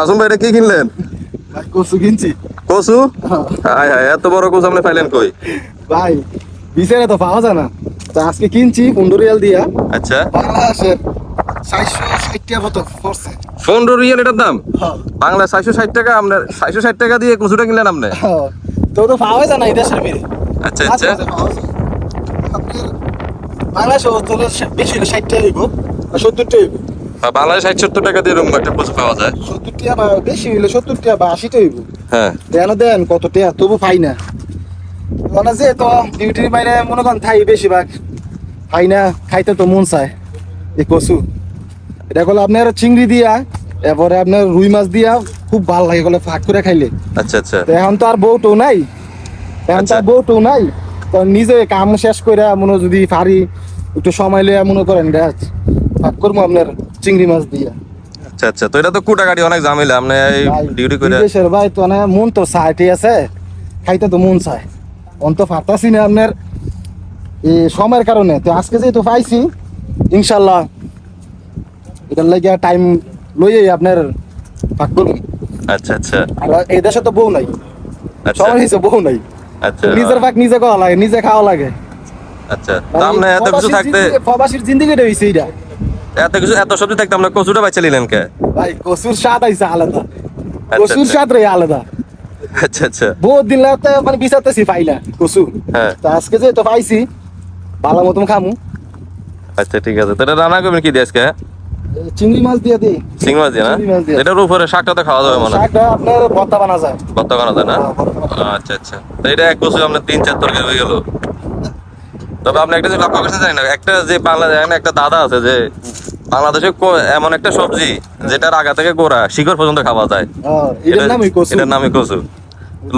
মাসুম ভাই এটা কি কিনলেন? কচু কিনছি। কচু? হাই হাই এত বড় কচু আপনি পাইলেন কই? ভাই বিচারে তো পাওয়া যায় না। তো আজকে কিনছি পনেরো রিয়াল দিয়া। আচ্ছা। বাংলাদেশের চারশো ষাট টাকা কত পড়ছে। পনেরো রিয়াল এটার দাম? হ্যাঁ, বাংলা ছয়শো ষাট টাকা আপনার ছয়শো ষাট টাকা দিয়ে কচুটা কিনলেন আপনি? হ্যাঁ। তো তো পাওয়া যায় না এই দেশের মেরে আচ্ছা আচ্ছা। বাংলাদেশে বেশি হলে ষাট টাকা হইব সত্তর টাকা হইব ষাট সত্তর টাকা দিয়ে এরকম একটা কচু পাওয়া যায়। সত্তর টাকা বা বেশি হইলে সত্তর টাকা বা আশি টাকা হ্যাঁ। দেন দেন কত তবু পাই না। মানে যে তো ডিউটির বাইরে মনে করেন থাই বেশিরভাগ। পাই না খাইতে তো মন চায়। এই কচু। এটা করলে আপনার চিংড়ি দিয়া এরপরে আপনার রুই মাছ দিয়া খুব ভালো লাগে গলে ফাঁক করে খাইলে। আচ্ছা আচ্ছা। এখন তো আর বউটো নাই। এখন তো আর আচ্ছা। বউটো নাই। তো নিজে কাম শেষ করে মনে যদি পারি একটু সময় লইয়া মনে করেন ভাগ করব আপনার। চিংড়ি মাছ দিয়া। আচ্ছা আচ্ছা তো এটা তো কুটা কাটি অনেক ঝামেলা আপনি এই ডিউটি করে বিদেশের ভাই তো মানে মন তো ঠিক আছে? খাইতে তো মন চায়। অন্ত ফাটাছি না আপনার এই সময়ের কারণে। তো আজকে যেহেতু পাইছি ইনশাল্লাহ এটার লাগে টাইম লইয়ে আপনার ভাগ আচ্ছা আচ্ছা। আর এই দেশে তো বউ নাই। আচ্ছা। সময় বউ নাই। আচ্ছা। নিজের ভাগ নিজে খাওয়া লাগে নিজে খাওয়া লাগে। আচ্ছা। তো আপনি এত কিছু থাকতে প্রবাসীর জিন্দিগিটা এইটা এত কিছু এত সবজি থাকতে আপনার কচুটা বাইচা নিলেন কে? ভাই কচুর স্বাদ আইছে আলাদা। আচ্ছা, কচুর আচ্ছা। স্বাদ রে আলাদা। আচ্ছা আচ্ছা। বহুত দিন লাগতে মানে বিচারতেছি পাই না কচু। হ্যাঁ। তো আজকে যে তো পাইছি ভালো মতন খামু। আচ্ছা ঠিক আছে। তো এটা রান্না করবেন কি দিয়ে আজকে? চিংড়ি মাছ দিয়ে দিই চিংড়ি মাছ দিয়ে না? এটার উপরে শাকটা তো খাওয়া যাবে মানে শাকটা আপনার ভর্তা বানা যায়। ভর্তা যায় না? হ্যাঁ, বানা। আচ্ছা আচ্ছা। তো এটা এক বছর আপনার তিন চার তরকারি হয়ে গেল। তবে আপনি একটা যে লক্ষ্য করতে জানি না একটা যে বাংলাদেশ একটা দাদা আছে যে বাংলাদেশে এমন একটা সবজি যেটার আগা থেকে গোড়া শিকড় পর্যন্ত খাওয়া যায়। এটার নামই কচু। এটার নামই কচু।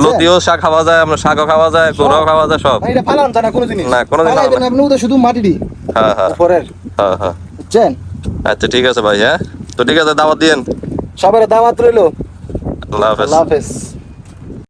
লতিও শাক খাওয়া যায় আপনার শাকও খাওয়া যায় গোড়াও খাওয়া যায় সব। এটা ফালান না কোনো জিনিস। না, ফালাই ফালাবে আপনি ওদের শুধু মাটি দি হ্যাঁ হ্যাঁ। উপরের। হ্যাঁ হ্যাঁ। বুঝছেন? আচ্ছা ঠিক আছে ভাই হ্যাঁ? তো ঠিক আছে দাওয়াত দিয়েন। সবার দাওয়াত রইল। আল্লাহ হাফেজ। আল্লাহ হাফেজ।